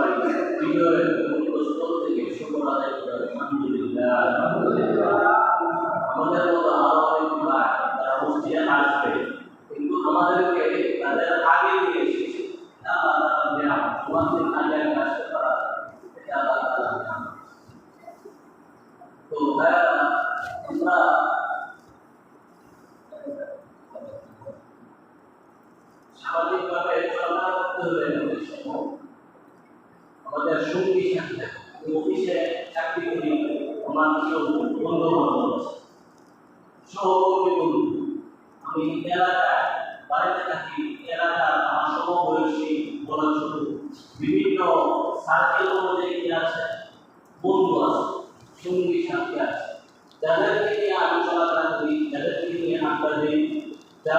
এজন্য সবাই নিয়ে আড্ডা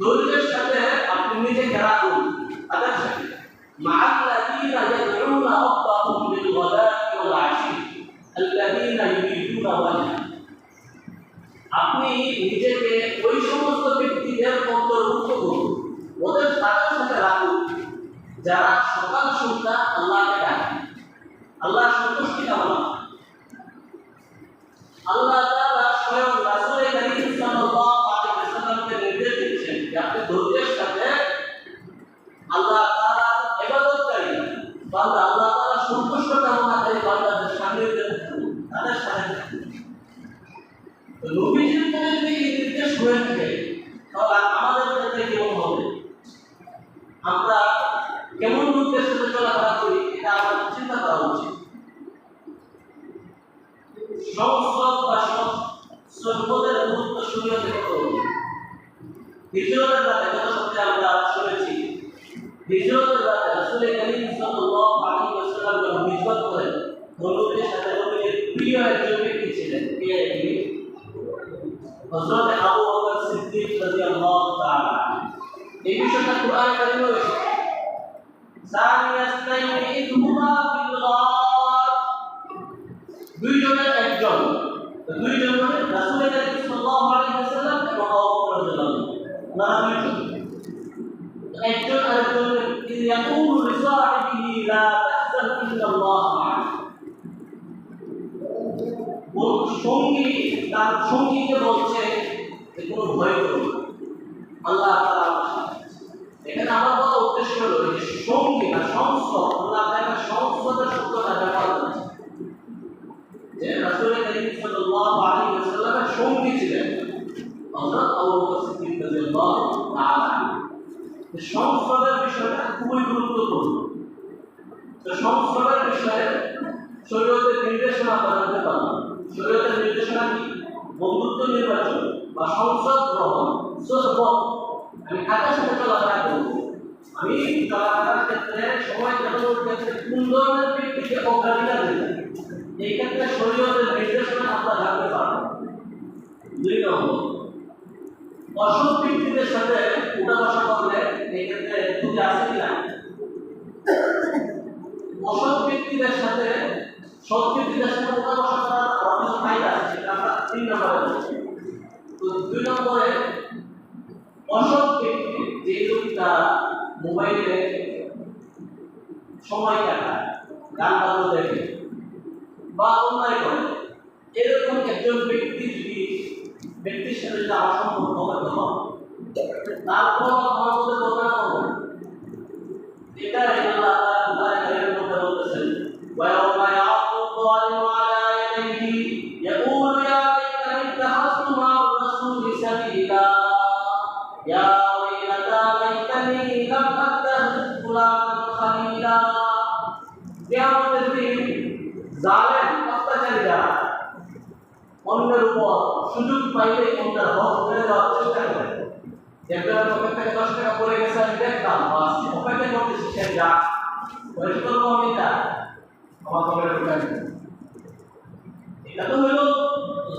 দলিলের সাথে আপনি নিজে যারা করুন তাদের সাথে। মাআল্লাযীনা ইয়াদউনা রাব্বাহুম বিল-গাদাতি ওয়াল-আশী, আল্লাযীনা আপনি নিজেকে ওই সমস্ত ব্যক্তিদের অন্তর্ভুক্ত করুন, ওদের তাদের সাথে রাখুন, যারা সকাল সন্ধ্যা আল্লাহকে ডাকে। আল্লাহ সন্তুষ্টি কামনা আল্লাহ হিজরতের রাতে রাসূল করিম সাল্লাল্লাহু আলাইহি ওয়াসাল্লাম যখন হিজরত করেন নবীর সাথে নবীর প্রিয় একজন ব্যক্তি ছিলেন। কে তিনি? হযরত আবু বকর সিদ্দিক রাদিয়াল্লাহু তাআলা। এই বিষয়টা কোরআনে কারিমে রয়েছে। সানিয়াস্তাইনি ইদহুমা ফিল গার দুইজনের একজন। দুইজন মানে রাসূল করিম সাল্লাল্লাহু আলাইহি ওয়াসাল্লাম এবং আবু বকর রাদিয়াল্লাহু ওনারা দুইজন তো ইয়াকুলু লিসাহিবিহি লা তাহজান ইন্নাল্লাহ ওর সঙ্গী, তার সঙ্গীকে বলছে যে কোনো ভয় করো আল্লাহ এখানে আমার বলা উদ্দেশ্য হলো যে সঙ্গী না সংস্কর আল্লাহ তাআলা সংস্কৃতের শব্দটা ব্যবহার করেছে যে রাসূল সঙ্গী ছিলেন হযরত এই সংস্কৃতের বিষয়টা খুবই গুরুত্বপূর্ণ। তো সংস্কৃতের বিষয়ে শরীয়তের নির্দেশনা জানাতে পারলাম শরীয়তের নির্দেশনা কি? বন্ধুত্ব নির্বাচন বা সংসদ গ্রহণ। আমি কাদের সাথে চলাফেরা করব? আমি চলাফেরার ক্ষেত্রে সময় কাটানোর ক্ষেত্রে কোন ধরনের ব্যক্তিকে অগ্রাধিকার দেব? এই ক্ষেত্রে শরীয়তের নির্দেশনা আমরা জানতে পারব। দুই নম্বর অসৎ ব্যক্তিদের সাথে উঠা বসা করলে এই ক্ষেত্রে ত্রুটি আছে কি না অসৎ সাথে, সৎ ব্যক্তিদের সাথে উঠা বসা করার কিছু ফায়দা আছে আমরা তিন নম্বরে তো দুই নম্বরে, অসৎ ব্যক্তি যে লোকটা মোবাইলে সময় কাটায় গান বাদ্য দেখে বা অন্যায় করে, এরকম একজন ব্যক্তি যদি ব্যক্তির সাথে আমার সম্পর্ক হবে তখন তারপর আমার সাথে কথা হবে এটা পাইলে কোনটা হক মেরে দেওয়ার চেষ্টা করে। একজনের পকেট দশ টাকা পড়ে গেছে, আমি দেখলাম সে যা। বয়স্ক কমিটা আমার কমিটা ঢুকাই এটা তো হলো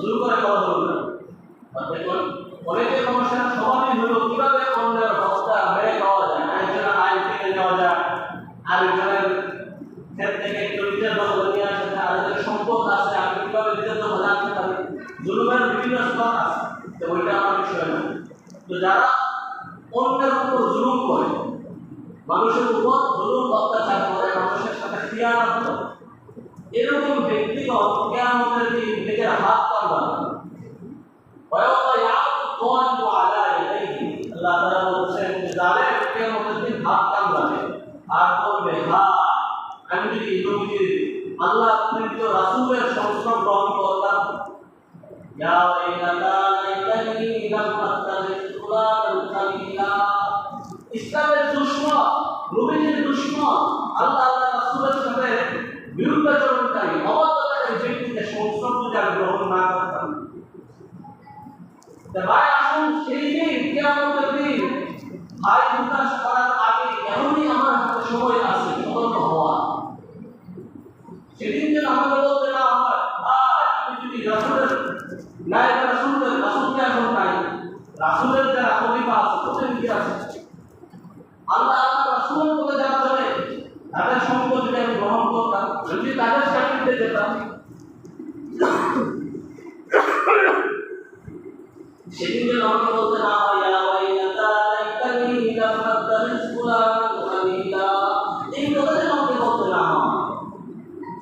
জোর করে করা হলো না। আর ইসলামের দুশ্মন নবীজির দুশ্মন, আল্লাহ আল্লাহ রাসূলের সাথে বিরুদ্ধাচরণকারী অবাধ্যতাকারী ব্যক্তিকে সংস্রব যদি আমি গ্রহণ না করতাম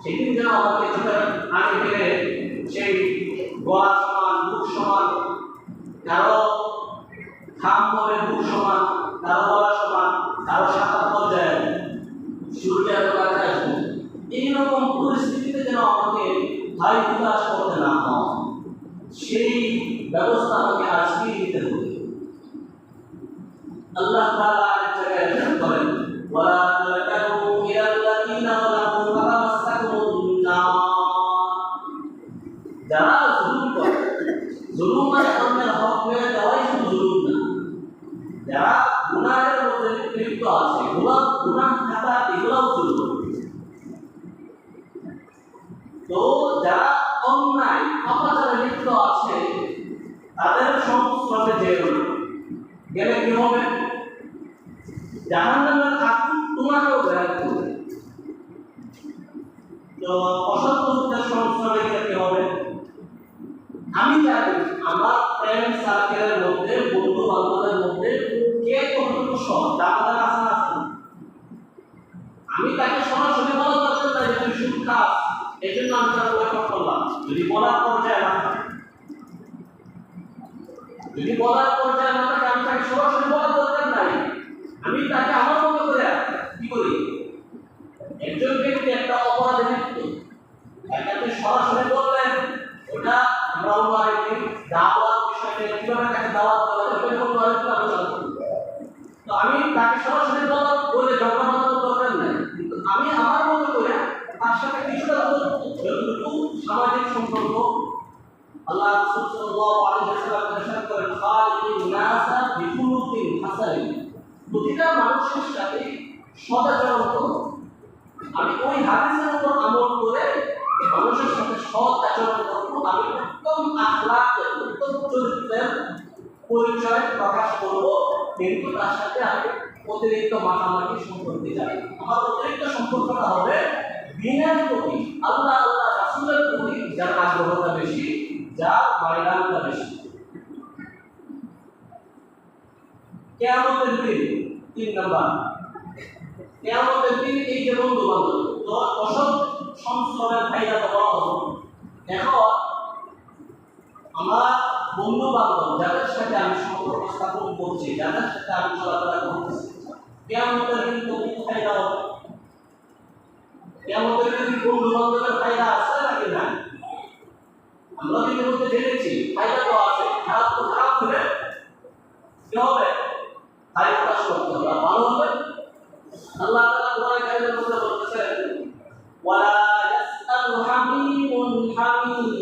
সেদিন যেন আমাকে সেই গলা সমান মুখ সমান গেলে কি হবে? জাহান্নামের আগুন তোমাকেও গ্রাহ্য করবে তো প্রতিটা মানুষের সাথে সদাচরণ করো আমি ওই হাদিসের উপর আমল করে মানুষের সাথে সৎ আচরণ করব আমি উত্তম আখলাক, উত্তম চরিত্রের পরিচয় প্রকাশ করব। কিন্তু তার সাথে আমি অতিরিক্ত মাখামাখি সম্পর্ক যাই আমার অতিরিক্ত সম্পর্কটা হবে দিনের প্রতি, আল্লাহ আল্লাহ রাসুলের প্রতি যার আগ্রহটা বেশি, যার ময়দানটা বেশি। কেয়ামতের দিন তিন নম্বর। কেয়ামতের দিন এই যে বন্ধু বান্ধব ফায়দা বন্ধু বান্ধব যাদের সাথে আমি সম্পর্ক স্থাপন করছি, যাদের সাথে আমি চলাফেরা করতেছি, কেয়ামতের দিন তো কি হবে? কেয়ামতের দিন বন্ধু বান্ধবের আছে নাকি না আমরা তো ইতিমধ্যে জেনেছি, ফায়দা তো আছে, খারাপ তো খারাপ হলে কি হবে? তাই প্রকাশ করতে হবে আর ভালো হবে আল্লাহ তাআলা কোরআন কারিমের মধ্যে বলতেছেন ওয়ালা ইয়াসআলু হামিমুন হামিমা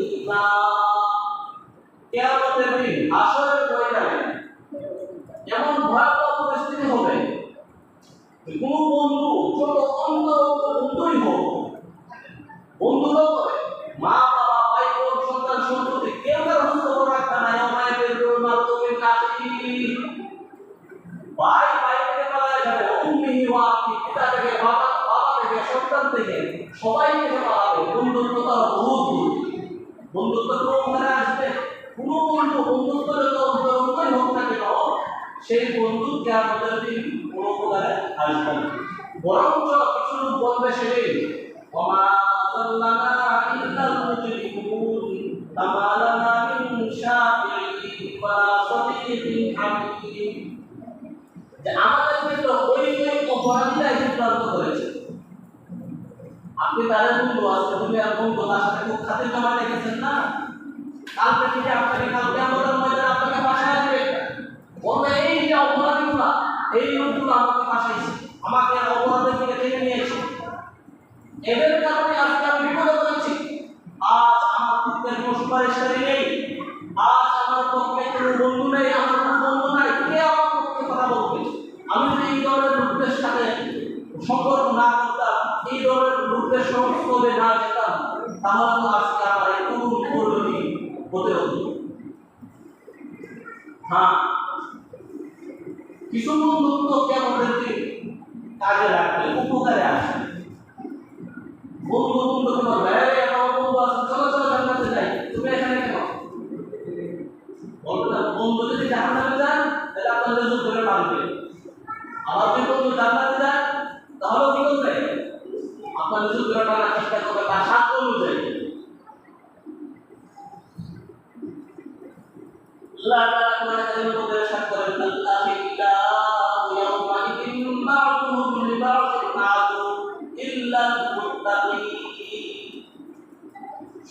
সন্তান থেকে সবাই থেকে পালাবে। বন্ধুত্ব তো বহুত দূর। বন্ধুত্ব তো আসবে। কোনো বন্ধু বন্ধুত্ব যত হোক না কেন, সেই বন্ধুত্বে আমাদের দিন প্রকারে আসবে না। বরঞ্চ কিছু বলবে সেদিন আমাদের ওই অপরাধীরা করেছে আপনি তাদের বন্ধু আজকে তুমি আর বন্ধু তার সাথে খুব খাতির জমা রেখেছেন না? কালকে থেকে আপনাকে কালকে আমাদের ময়দানে আপনাকে বাসায় আসবে বলবে এই যে অপরাধীগুলা, এই লোকগুলো আমাকে বাসাইছে আমাকে অপরাধের থেকে টেনে নিয়েছে এদের কারণে আজকে আমি বিপদে পড়েছি। আজ আমার পক্ষে কোনো সুপারিশকারী নেই। আজ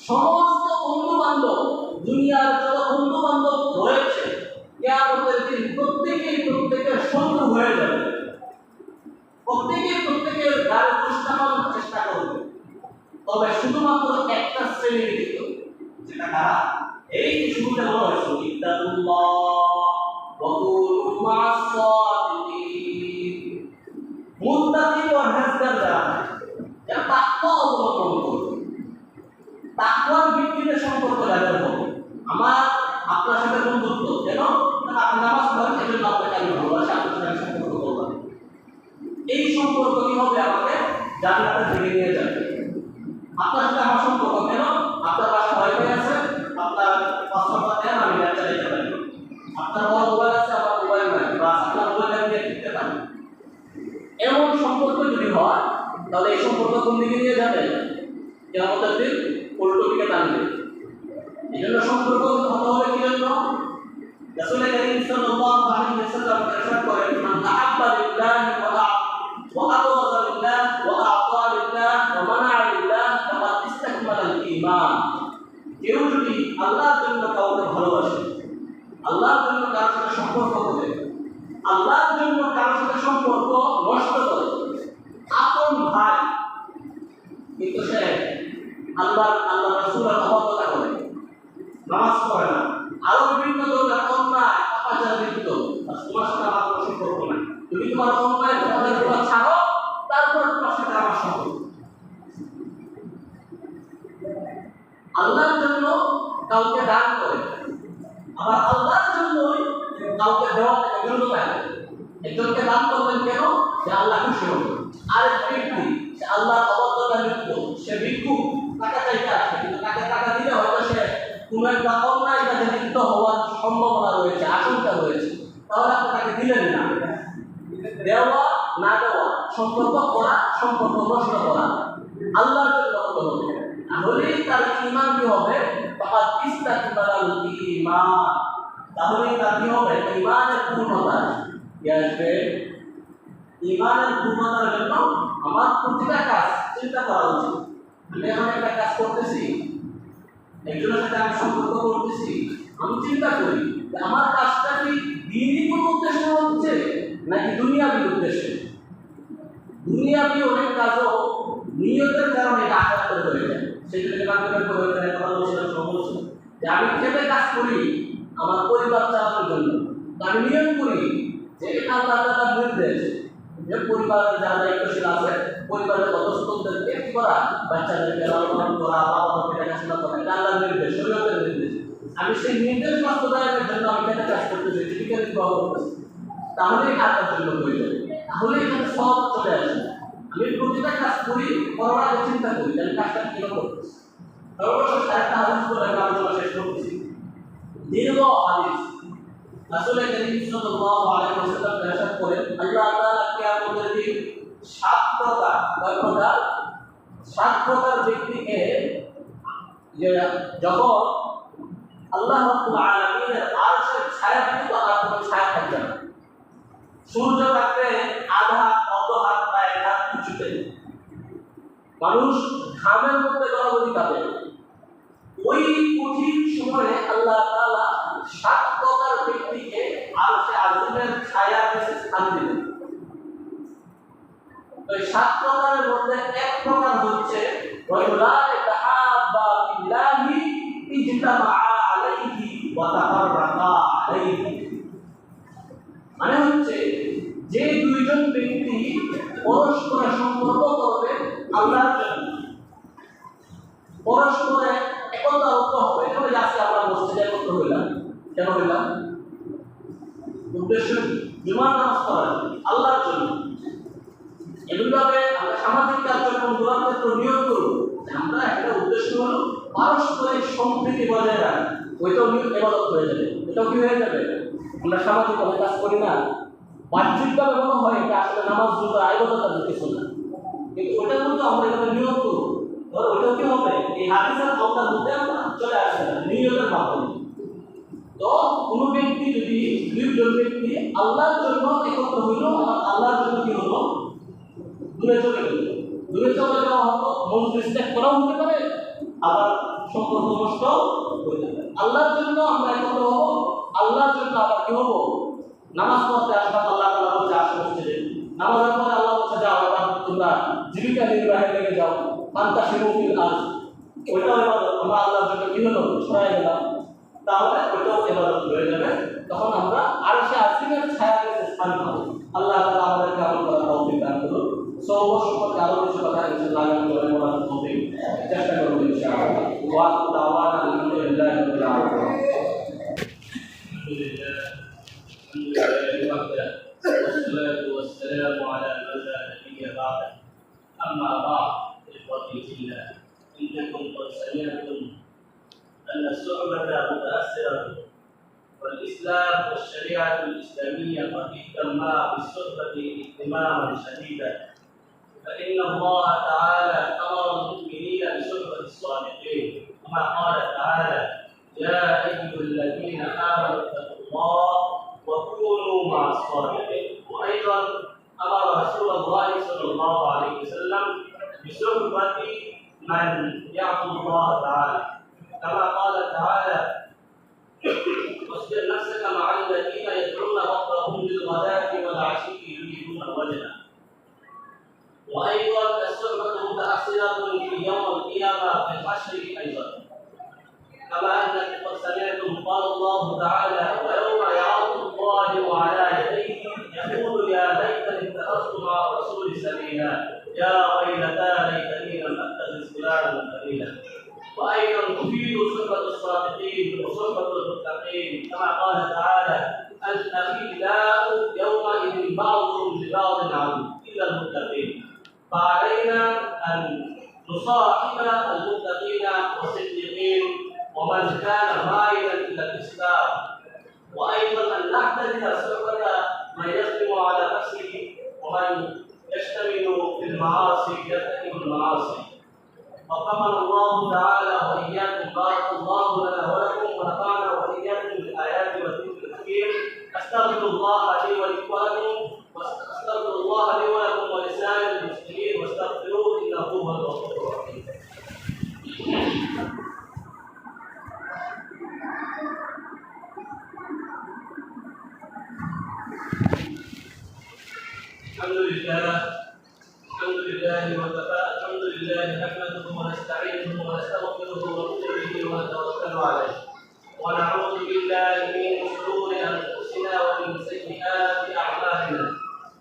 সমস্ত বন্ধু বান্ধব দুনিয়ার যত বন্ধু বান্ধব রয়েছে, কেয়ামতের দিন প্রত্যেকেই প্রত্যেকের শত্রু হয়ে যাবে। প্রত্যেকে প্রত্যেকের গাল পুষ্টানোর চেষ্টা করবে। তবে শুধুমাত্র একটা শ্রেণি ব্যতীত যেটা এই সুবিধা বলা আল্লাহর জন্য কাউকে দান করে আবার আল্লাহর জন্যই কাউকে দেওয়া থেকে বিরত থাকে একজনকে দান করবেন কেন যে আল্লাহ খুশি হবে আর এক ব্যক্তি সে আল্লাহর অবদ্ধতা লিপ্ত সে ভিক্ষু টাকা চাইতে আসে কিন্তু তাকে টাকা দিলে হয়তো সে কোনো একটা অন্যায় কাজে লিপ্ত হওয়ার সম্ভাবনা রয়েছে আশঙ্কা রয়েছে তাহলে আপনি তাকে দিলেন না দেওয়া না দেওয়া সম্পর্ক করা সম্পর্ক নষ্ট করা। আল্লাহর জন্য হতে হবে তাহলেই তার ইমান কি হবে? ফাকাদ ইস্তাকবালাল ঈমান। তাহলেই তার কি হবে? ইমানের পূর্ণতা আসবে। ইমানের পূর্ণতার জন্য আমার প্রতিটা কাজ চিন্তা করা উচিত। আমি এখন একটা কাজ করতেছি। একজনের সাথে আমি সম্পর্ক করতেছি। আমি চিন্তা করি আমার কাজটা কি দিনই কোনো উদ্দেশ্যে হচ্ছে নাকি দুনিয়াবি উদ্দেশ্যে? দুনিয়াবি অনেক কাজও নিয়তের কারণে এটা আঘাত হয়ে যায়। সেগুলোকে বাক্যবাক্য হয়ে যায়, কথা বলছিলাম সমস্ত যে আমি খেতে কাজ করি, আমার পরিবার চালানোর জন্য। আমি নিয়ম করি যে এটা আল্লাহ তাআলার নির্দেশ যে পরিবারের যারা দায়িত্বশীল আছে, পরিবারের সদস্যদেরকে করা বাচ্চাদেরকে লালন করা বাবা মাকে দেখাশোনা করা, এটা আল্লাহর নির্দেশ, শরীয়তের নির্দেশ। আমি সেই নির্দেশ বাস্তবায়নের জন্য আমি খেতে কাজ করতেছি? জীবিকা নির্বাহ করতেছি। তাহলেই আল্লাহর জন্য প্রয়োজন তাহলে এখানে সব চলে আসে আমি প্রতিটা কাজ করি আগে চিন্তা করি আমি কাজটা কীভাবে করতেছি একটা বলে আমি আলোচনা শেষ করতেছি। দীর্ঘ হাদিস। আসলে আল্লাহ সাত ব্যক্তিকে যখন আল্লাহ রাব্বুল ছায়া থাকবে সূর্য থাকবে আধা অত হাত প্রায় হাত কিছুতে মানুষ ঘামের মধ্যে কাঁপে ওই কঠিন সময়ে আল্লাহ সাত প্রকার ব্যক্তিকে ছায়া স্থান দিলেন ওই সাত প্রকারের মধ্যে এক প্রকার হচ্ছে মানে হচ্ছে যে দুইজন ব্যক্তি পরস্পর সম্পর্ক করবে, আল্লাহর জন্য। পরস্পরে একতাবদ্ধ হবে। এখানে আজকে আমরা মসজিদে একত্র হইলাম? কেন হইলাম? উদ্দেশ্য জুমার নামাজ পড়া আল্লাহর জন্য। এমনভাবে আমরা সামাজিক কার্যক্রমগুলোর ক্ষেত্রে নিয়োগ করব। আমরা একটা উদ্দেশ্য হলো পারস্পরিক সম্প্রীতি বজায় রাখা। ওইটাও নিয়োগ এবাদত হয়ে যাবে। এটাও কি হয়ে যাবে? আমরা সামাজিকভাবে কাজ করি না। বাহ্যিকভাবে মনে হয় এটা আসলে নামাজ যুগ আইবদতা কিছু না কিন্তু মধ্যে আমরা এখানে নিয়োগ ধরো কি হবে? এই মধ্যে আমরা চলে আসবে না নিয়োগের মাধ্যমে। তো কোনো ব্যক্তি যদি দুইজন ব্যক্তি আল্লাহর জন্য একত্র হইল, আর আল্লাহর জন্য কি হলো? দূরে চলে গেল। দূরে চলে যাওয়া করাও হতে পারে, আবার সম্পর্ক নষ্ট হতে পারে আল্লাহর জন্য আমরা একত্র আল্লাহর জন্য আবার কি হব? নামাজ পড়তে আসবা নামাজের পরে আল্লাহ বলছে, যাও, এবার তোমরা জীবিকা নির্বাহে লেগে যাও। পান্তা শিরুফিল আজ ওইটাও এবার আমরা আল্লাহর জন্য কি হলো? সরাই গেলাম তাহলে ওইটাও এবাদত হয়ে যাবে। তখন আমরা আর সে আসিমের ছায়া কাছে স্থান পাবো। আল্লাহ তাআলা আমাদেরকে আমল করার তৌফিক দান করুন। সৌব সম্পর্কে আরও কিছু কথা ইনশাআল্লাহ তৌফিক চেষ্টা করব ইনশাআল্লাহ। ওয়া والسلام على من لا نبي بعده. أما بعد إخوتي في الله إنكم قد سمعتم أن الصحبة متأثرة والإسلام والشريعة الإسلامية قد اهتما بالصحبة اهتماما شديدا. فإن الله تعالى أمر المؤمنين بصحبة الصالحين كما قال تعالى يا Rasulullah sallallahu alaihi wasallam disebut mati man ya'tu Allah taala. Kalau يا ويلتى ليتني لم أتخذ فلانا خليلا وأيضا تفيد صحبة الصادقين وصحبة المتقين. كما قال تعالى الأخلاء يومئذ بعضهم لبعض عدو إلا المتقين. فعلينا أن نصاحب المتقين والصديقين ومن كان مائلا إلى الإسلام. وأيضا أن نعتذر صحبة من يظلم على نفسه ومن يشتمل في المعاصي يرتكب المعاصي. وقمن الله تعالى وإياكم بارك الله لنا ولكم ونفعنا وإياكم بالآيات والذكر الحكيم. أستغفر الله لي ولكم وأستغفر الله لي ولكم ولسائر المسلمين واستغفروه إنه هو الغفور الرحيم. الحمد لله. الحمد لله وكفى. الحمد لله نحمده ونستعينه ونستغفره ونؤمن به ونتوكل عليه. ونعوذ بالله من شرور أنفسنا ومن سيئات أعمالنا.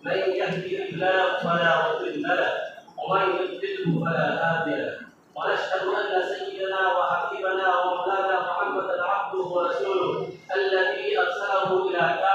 من يهده الله فلا مضل له ومن يضلله فلا هادي له. ونشهد أن سيدنا وحبيبنا ومولانا محمدا عبده ورسوله الذي أرسله إلى كافه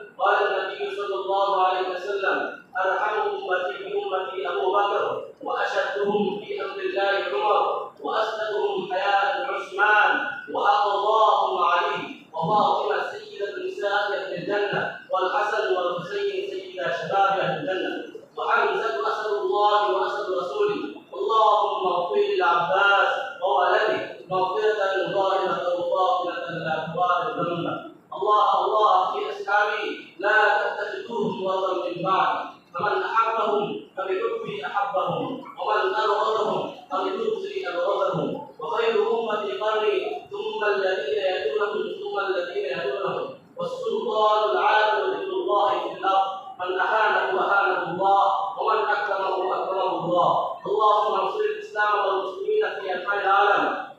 الله. اللهم انصر الإسلام والمسلمين في انحاء العالم.